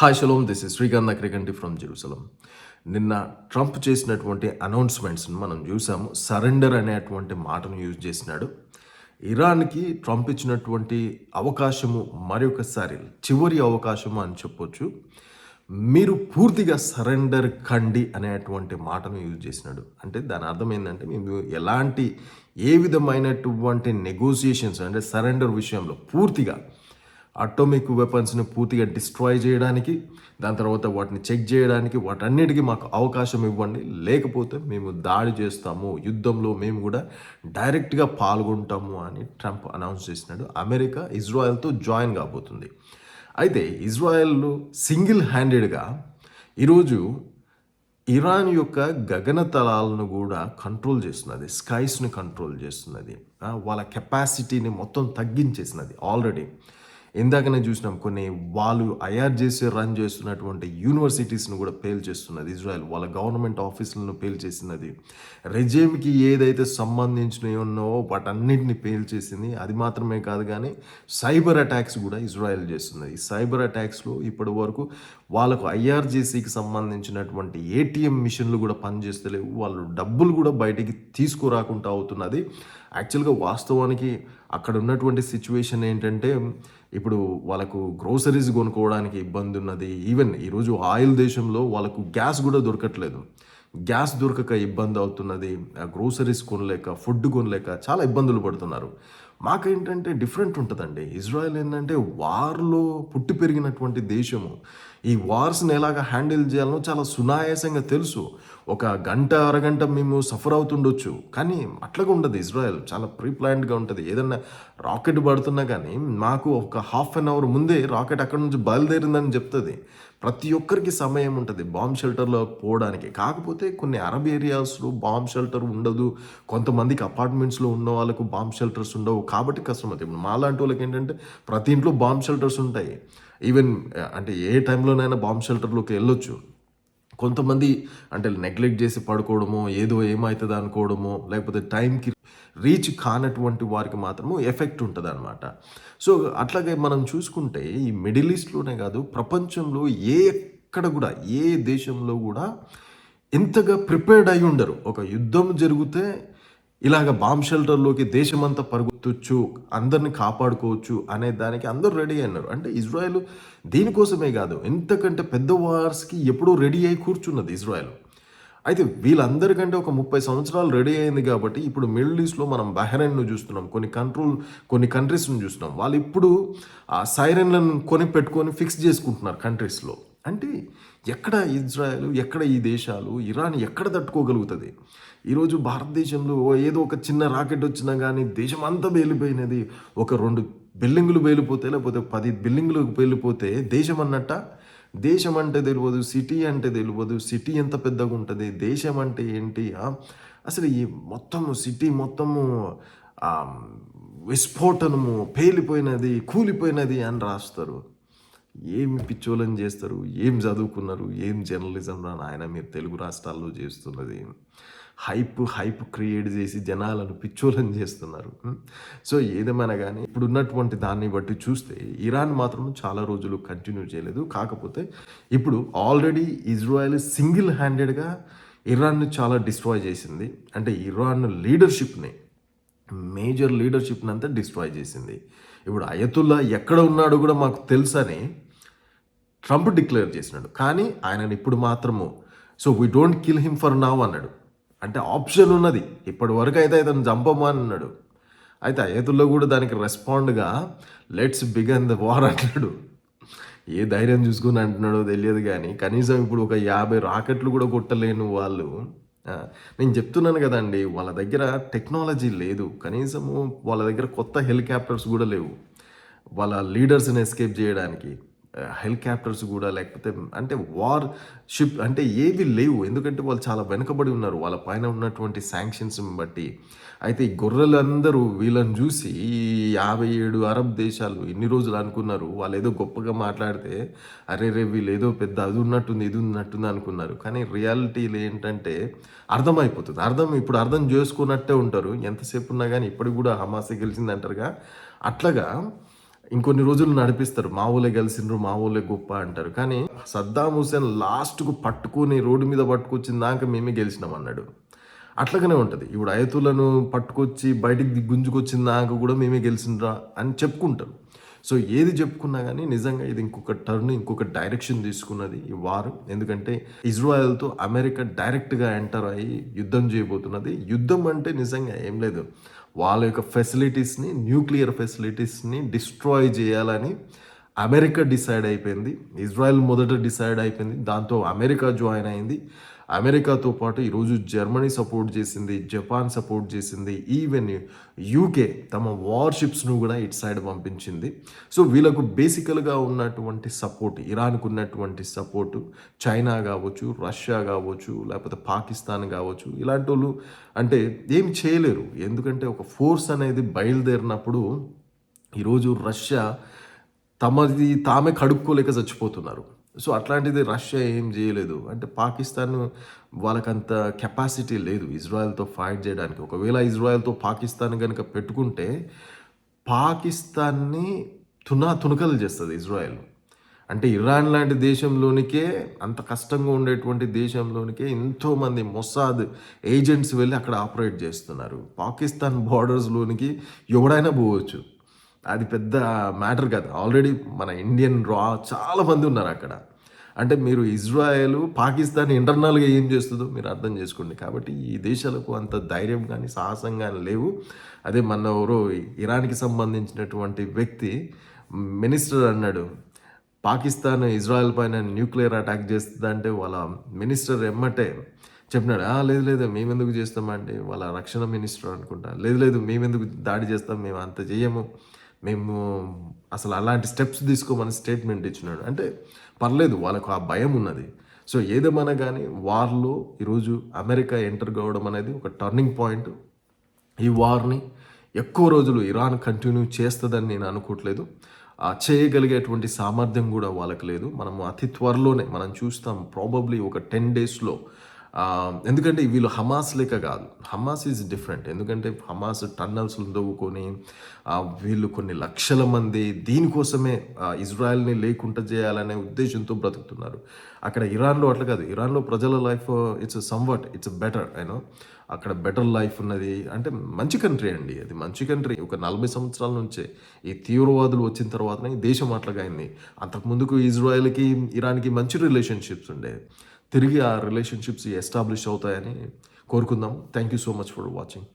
Hi shalom this is Srikanth Akrikanti from Jerusalem. నిన్న Trump చేసినటువంటి అనౌన్స్మెంట్స్ని మనం చూసాము. సరెండర్ అనేటువంటి మాటను యూజ్ చేసినాడు. ఇరాన్కి ట్రంప్ ఇచ్చినటువంటి అవకాశము మరొకసారి చివరి అవకాశము అని చెప్పొచ్చు. మీరు పూర్తిగా సరెండర్ కండి అనేటువంటి మాటను యూజ్ చేసినాడు. అంటే దాని అర్థం ఏంటంటే మేము ఎలాంటి ఏ విధమైనటువంటి నెగోసియేషన్స్ అంటే సరెండర్ విషయంలో పూర్తిగా అటోమిక్ వెపన్స్ని పూర్తిగా డిస్ట్రాయ్ చేయడానికి దాని తర్వాత వాటిని చెక్ చేయడానికి వాటన్నిటికీ మాకు అవకాశం ఇవ్వండి. లేకపోతే మేము దాడి చేస్తాము. యుద్ధంలో మేము కూడా డైరెక్ట్గా పాల్గొంటాము అని ట్రంప్ అనౌన్స్ చేసినాడు. అమెరికా ఇజ్రాయెల్తో జాయిన్ కాబోతుంది. అయితే ఇజ్రాయెల్ సింగిల్ హ్యాండెడ్గా ఈరోజు ఇరాన్ యొక్క గగనతలాలను కూడా కంట్రోల్ చేస్తున్నది. స్కైస్ని కంట్రోల్ చేస్తున్నది. వాళ్ళ కెపాసిటీని మొత్తం తగ్గించేసినది ఆల్రెడీ ఇందాకనే చూసినాం కొన్ని వాళ్ళు అయార్ చేసి రన్ చేస్తున్నటువంటి యూనివర్సిటీస్ను కూడా పేల్ చేస్తున్నది. ఇజ్రాయెల్ వాళ్ళ గవర్నమెంట్ ఆఫీసులను పేల్ చేసినది. రెజేమ్కి ఏదైతే సంబంధించినవి ఉన్నావో వాటన్నిటిని పేల్ చేసింది. అది మాత్రమే కాదు కానీ సైబర్ అటాక్స్ కూడా ఇజ్రాయెల్ చేస్తున్నది. ఈ సైబర్ అటాక్స్లో ఇప్పటి వరకు వాళ్ళకు ఐఆర్జేసీకి సంబంధించినటువంటి ఏటీఎం మిషన్లు కూడా పనిచేస్తలేవు. వాళ్ళు డబ్బులు కూడా బయటికి తీసుకురాకుండా అవుతున్నది. యాక్చువల్గా వాస్తవానికి అక్కడ ఉన్నటువంటి సిచ్యువేషన్ ఏంటంటే ఇప్పుడు వాళ్ళకు గ్రోసరీస్ కొనుక్కోవడానికి ఇబ్బంది ఉన్నది ఈవెన్ ఈరోజు ఆయిల్ దేశంలో వాళ్ళకు గ్యాస్ కూడా దొరకట్లేదు. గ్యాస్ దొరకక ఇబ్బంది అవుతున్నది. గ్రోసరీస్ కొనలేక ఫుడ్ కొనలేక చాలా ఇబ్బందులు పడుతున్నారు. మాకేంటంటే డిఫరెంట్ ఉంటుందండి. ఇజ్రాయెల్ ఏంటంటే వార్లో పుట్టి పెరిగినటువంటి దేశము. ఈ వార్స్ని ఎలాగ హ్యాండిల్ చేయాలనో చాలా సునాయాసంగా తెలుసు. ఒక గంట అరగంట మేము సఫర్ అవుతుండొచ్చు. కానీ అట్లాగా ఉండదు ఇజ్రాయెల్. చాలా ప్రీ ప్లాన్డ్గా ఉంటుంది. ఏదన్నా రాకెట్ పడుతున్నా కానీ మాకు ఒక హాఫ్ అన్ అవర్ ముందే రాకెట్ అక్కడ నుంచి బయలుదేరిందని చెప్తుంది. ప్రతి ఒక్కరికి సమయం ఉంటుంది బాంబ్ షెల్టర్లో పోవడానికి. కాకపోతే కొన్ని అరబ్ ఏరియాస్లో బాంబ్ షెల్టర్ ఉండదు. కొంతమందికి అపార్ట్మెంట్స్లో ఉన్న వాళ్ళకు బాంబ్ షెల్టర్స్ ఉండవు. కాబట్టి కష్టం అవుతుంది. ఇప్పుడు మాలాంటి వాళ్ళకి ఏంటంటే ప్రతి ఇంట్లో బాంబ్ షెల్టర్స్ ఉంటాయి. ఈవెన్ అంటే ఏ టైంలోనైనా బాంబ్ షెల్టర్లోకి వెళ్ళొచ్చు. కొంతమంది అంటే నెగ్లెక్ట్ చేసి పడుకోవడమో ఏదో ఏమవుతుంది అనుకోవడమో లేకపోతే టైంకి రీచ్ కానటువంటి వారికి మాత్రము ఎఫెక్ట్ ఉంటుంది అనమాట సో అట్లాగే మనం చూసుకుంటే ఈ మిడిల్ ఈస్ట్లోనే కాదు ప్రపంచంలో ఏ ఎక్కడ కూడా ఏ దేశంలో కూడా ఎంతగా ప్రిపేర్డ్ అయి ఉండరు. ఒక యుద్ధం జరిగితే ఇలాగ బాంబ్ షెల్టర్లోకి దేశమంతా పరుగుతొచ్చు అందరిని కాపాడుకోవచ్చు అనే దానికి అందరూ రెడీ అయినారు. అంటే ఇజ్రాయెల్ దీనికోసమే కాదు ఎంతకంటే పెద్ద వార్స్కి ఎప్పుడూ రెడీ అయి కూర్చున్నది ఇజ్రాయెల్. అయితే వీళ్ళందరికంటే ఒక ముప్పై సంవత్సరాలు రెడీ అయింది కాబట్టి ఇప్పుడు మిడిల్ ఈస్ట్లో మనం బహ్రెయిన్ను చూస్తున్నాం కొన్ని కంట్రోల్ కొన్ని కంట్రీస్ను చూస్తున్నాం. వాళ్ళు ఇప్పుడు ఆ సైరన్లను కొని పెట్టుకొని ఫిక్స్ చేసుకుంటున్నారు కంట్రీస్లో. అంటే ఎక్కడ ఇజ్రాయెల్ ఎక్కడ ఈ దేశాలు ఇరాన్ ఎక్కడ తట్టుకోగలుగుతుంది? ఈరోజు భారతదేశంలో ఏదో ఒక చిన్న రాకెట్ వచ్చినా కానీ దేశం అంతా పేలిపోయినది. ఒక రెండు బిల్డింగులు పేలిపోతే లేకపోతే పది బిల్డింగులు పేలిపోతే దేశం అన్నట్ట? దేశం అంటే తెలియదు సిటీ అంటే తెలియదు సిటీ ఎంత పెద్దగా ఉంటుంది దేశం అంటే ఏంటి? అసలు ఈ మొత్తము సిటీ మొత్తము విస్ఫోటనము పేలిపోయినది కూలిపోయినది అని రాస్తారు. ఏమి పిచ్చోలని చేస్తారు? ఏం చదువుకున్నారు? ఏం జర్నలిజం రా నాయన మీరు తెలుగు రాష్ట్రాల్లో చేస్తున్నది. హైప్ హైప్ క్రియేట్ చేసి జనాలను పిచ్చోలని చేస్తున్నారు. సో ఏదేమైనా కానీ ఇప్పుడు ఉన్నటువంటి దాన్ని బట్టి చూస్తే ఇరాన్ మాత్రం చాలా రోజులు కంటిన్యూ చేయలేదు. కాకపోతే ఇప్పుడు ఆల్రెడీ ఇజ్రాయెల్ సింగిల్ హ్యాండెడ్గా ఇరాన్ను చాలా డిస్ట్రాయ్ చేసింది. అంటే ఇరాన్ లీడర్షిప్ని మేజర్ లీడర్షిప్ని అంతా డిస్ట్రాయ్ చేసింది. ఇప్పుడు అయతుల్లా ఎక్కడ ఉన్నాడో కూడా మాకు తెలుసని ట్రంప్ డిక్లేర్ చేసినాడు. కానీ ఆయనను ఇప్పుడు మాత్రము so we don't kill him for now అన్నాడు. అంటే ఆప్షన్ ఉన్నది. ఇప్పటి వరకు అయితే ఇతను చంపము అన్నాడు. అయితే అయ్యతుల్లో కూడా దానికి రెస్పాండ్గా లెట్స్ బిగన్ ద వార్ అంటున్నాడు. ఏ ధైర్యం చూసుకుని అంటున్నాడో తెలియదు కానీ కనీసం ఇప్పుడు ఒక యాభై రాకెట్లు కూడా కొట్టలేను వాళ్ళు నేను చెప్తున్నాను కదండి వాళ్ళ దగ్గర టెక్నాలజీ లేదు. కనీసము వాళ్ళ దగ్గర కొత్త హెలికాప్టర్స్ కూడా లేవు. వాళ్ళ లీడర్స్ని ఎస్కేప్ చేయడానికి. హెలికాప్టర్స్ కూడా లేకపోతే అంటే వార్ షిప్ అంటే ఏవి లేవు. ఎందుకంటే వాళ్ళు చాలా వెనుకబడి ఉన్నారు. వాళ్ళ పైన ఉన్నటువంటి శాంక్షన్స్ బట్టి. అయితే ఈ గొర్రెలందరూ వీళ్ళని చూసి ఈ యాభై ఏడు అరబ్ దేశాలు ఎన్ని రోజులు అనుకున్నారు. వాళ్ళు ఏదో గొప్పగా మాట్లాడితే అరే రే వీళ్ళు ఏదో పెద్ద అది ఉన్నట్టుంది ఇది ఉన్నట్టుంది అనుకున్నారు. కానీ రియాలిటీలు ఏంటంటే అర్థమైపోతుంది. అర్థం ఇప్పుడు అర్థం చేసుకున్నట్టే ఉంటారు. ఎంతసేపు ఉన్నా కానీ ఇప్పటికి కూడా హమాసే గెలిచింది అంటారుగా అట్లాగా ఇంకొన్ని రోజులు నడిపిస్తారు. మా ఊళ్ళే గెలిచిండ్రు మా ఊళ్ళే గొప్ప అంటారు. కానీ సద్దాం హుసేన్ లాస్ట్కు పట్టుకుని రోడ్డు మీద పట్టుకొచ్చిన దాకా మేమే గెలిచినాం అన్నాడు. అట్లాగనే ఉంటుంది. ఇప్పుడు అయతులను పట్టుకొచ్చి బయటికి గుంజుకొచ్చిన దాకా కూడా మేమే గెలిచిండ్రా అని చెప్పుకుంటారు. సో ఏది చెప్పుకున్నా కానీ నిజంగా ఇది ఇంకొక టర్న్ ఇంకొక డైరెక్షన్ తీసుకున్నది ఈ వారు. ఎందుకంటే ఇజ్రాయెల్తో అమెరికా డైరెక్ట్గా ఎంటర్ అయ్యి యుద్ధం చేయబోతున్నది. యుద్ధం అంటే నిజంగా ఏం లేదు. వాళ్ళ యొక్క ఫెసిలిటీస్ని న్యూక్లియర్ ఫెసిలిటీస్ని డిస్ట్రాయ్ చేయాలని అమెరికా డిసైడ్ అయిపోయింది. ఇజ్రాయెల్ మొదట డిసైడ్ అయిపోయింది. దాంతో అమెరికా జాయిన్ అయింది. అమెరికాతో పాటు ఈరోజు జర్మనీ సపోర్ట్ చేసింది జపాన్ సపోర్ట్ చేసింది ఈవెన్ యూకే తమ వార్షిప్స్ను కూడా ఇటు సైడ్ పంపించింది. సో వీళ్ళకు బేసికల్గా ఉన్నటువంటి సపోర్ట్ ఇరాన్కు ఉన్నటువంటి సపోర్టు చైనా కావచ్చు రష్యా కావచ్చు లేకపోతే పాకిస్తాన్ కావచ్చు ఇలాంటి వాళ్ళు అంటే ఏం చేయలేరు. ఎందుకంటే ఒక ఫోర్స్ అనేది బయలుదేరినప్పుడు ఈరోజు రష్యా తమది తామే కడుక్కోలేక చచ్చిపోతున్నారు. సో అట్లాంటిది రష్యా ఏం చేయలేదు. అంటే పాకిస్తాన్ వాళ్ళకంత కెపాసిటీ లేదు ఇజ్రాయెల్తో ఫైట్ చేయడానికి. ఒకవేళ ఇజ్రాయెల్తో పాకిస్తాన్ కనుక పెట్టుకుంటే పాకిస్తాన్ని తునా తునకలు చేస్తుంది ఇజ్రాయెల్. అంటే ఇరాన్ లాంటి దేశంలోనికే అంత కష్టంగా ఉండేటువంటి దేశంలోనికే ఎంతోమంది మొసాద్ ఏజెంట్స్ వెళ్ళి అక్కడ ఆపరేట్ చేస్తున్నారు. పాకిస్తాన్ బార్డర్స్లోనికి ఎవడైనా పోవచ్చు. అది పెద్ద మ్యాటర్ కాదు. ఆల్రెడీ మన ఇండియన్ రా చాలా మంది ఉన్నారు అక్కడ. అంటే మీరు ఇజ్రాయెల్ పాకిస్తాన్ ఇంటర్నల్గా ఏం చేస్తుందో మీరు అర్థం చేసుకోండి. కాబట్టి ఈ దేశాలకు అంత ధైర్యం కానీ సాహసం కానీ లేవు. అదే మన ఎవరో ఇరాన్కి సంబంధించినటువంటి వ్యక్తి మినిస్టర్ అన్నాడు పాకిస్తాన్ ఇజ్రాయెల్ పైన న్యూక్లియర్ అటాక్ చేస్తుందంటే వాళ్ళ మినిస్టర్ ఎమ్మటే చెప్పినాడు "ఆ, లేదు లేదు మేమెందుకు చేస్తామంటే వాళ్ళ రక్షణ మినిస్టర్ అనుకుంటా. లేదు లేదు మేమెందుకు దాడి చేస్తాం? మేము అంత చేయము మేము అసలు అలాంటి స్టెప్స్ తీసుకోమని స్టేట్మెంట్ ఇచ్చినాడు. అంటే పర్లేదు వాళ్ళకు ఆ భయం ఉన్నది. సో ఏదేమైనా కానీ వార్లో ఈరోజు అమెరికా ఎంటర్ కావడం అనేది ఒక టర్నింగ్ పాయింట్ ఈ వార్ని ఎక్కువ రోజులు ఇరాన్ కంటిన్యూ చేస్తుందని నేను అనుకోవట్లేదు. ఆ చేయగలిగేటువంటి సామర్థ్యం కూడా వాళ్ళకి లేదు. మనము అతి త్వరలోనే మనం చూస్తాం ప్రాబబ్లీ ఒక టెన్ డేస్లో ఎందుకంటే వీళ్ళు హమాస్ లేక కాదు. Hamas is different. ఎందుకంటే హమాస్ టన్నల్స్ దవ్వుకొని వీళ్ళు కొన్ని లక్షల మంది దీనికోసమే ఇజ్రాయెల్ని లేకుండా చేయాలనే ఉద్దేశంతో బ్రతుకుతున్నారు. అక్కడ ఇరాన్లో అట్లా కాదు. ఇరాన్లో ప్రజల life it's somewhat it's better you know అక్కడ బెటర్ లైఫ్ ఉన్నది. అంటే మంచి కంట్రీ అండి అది. మంచి కంట్రీ ఒక నలభై సంవత్సరాల నుంచే ఈ తీవ్రవాదులు వచ్చిన తర్వాతనే దేశం అట్లాగా అయింది అంతకుముందుకు ఇజ్రాయెల్కి ఇరాన్కి మంచి రిలేషన్షిప్స్ ఉండేవి తిరిగి ఆ రిలేషన్షిప్స్ ఎస్టాబ్లిష్ అవుతాయని కోరుకుందాం. Thank you so much for watching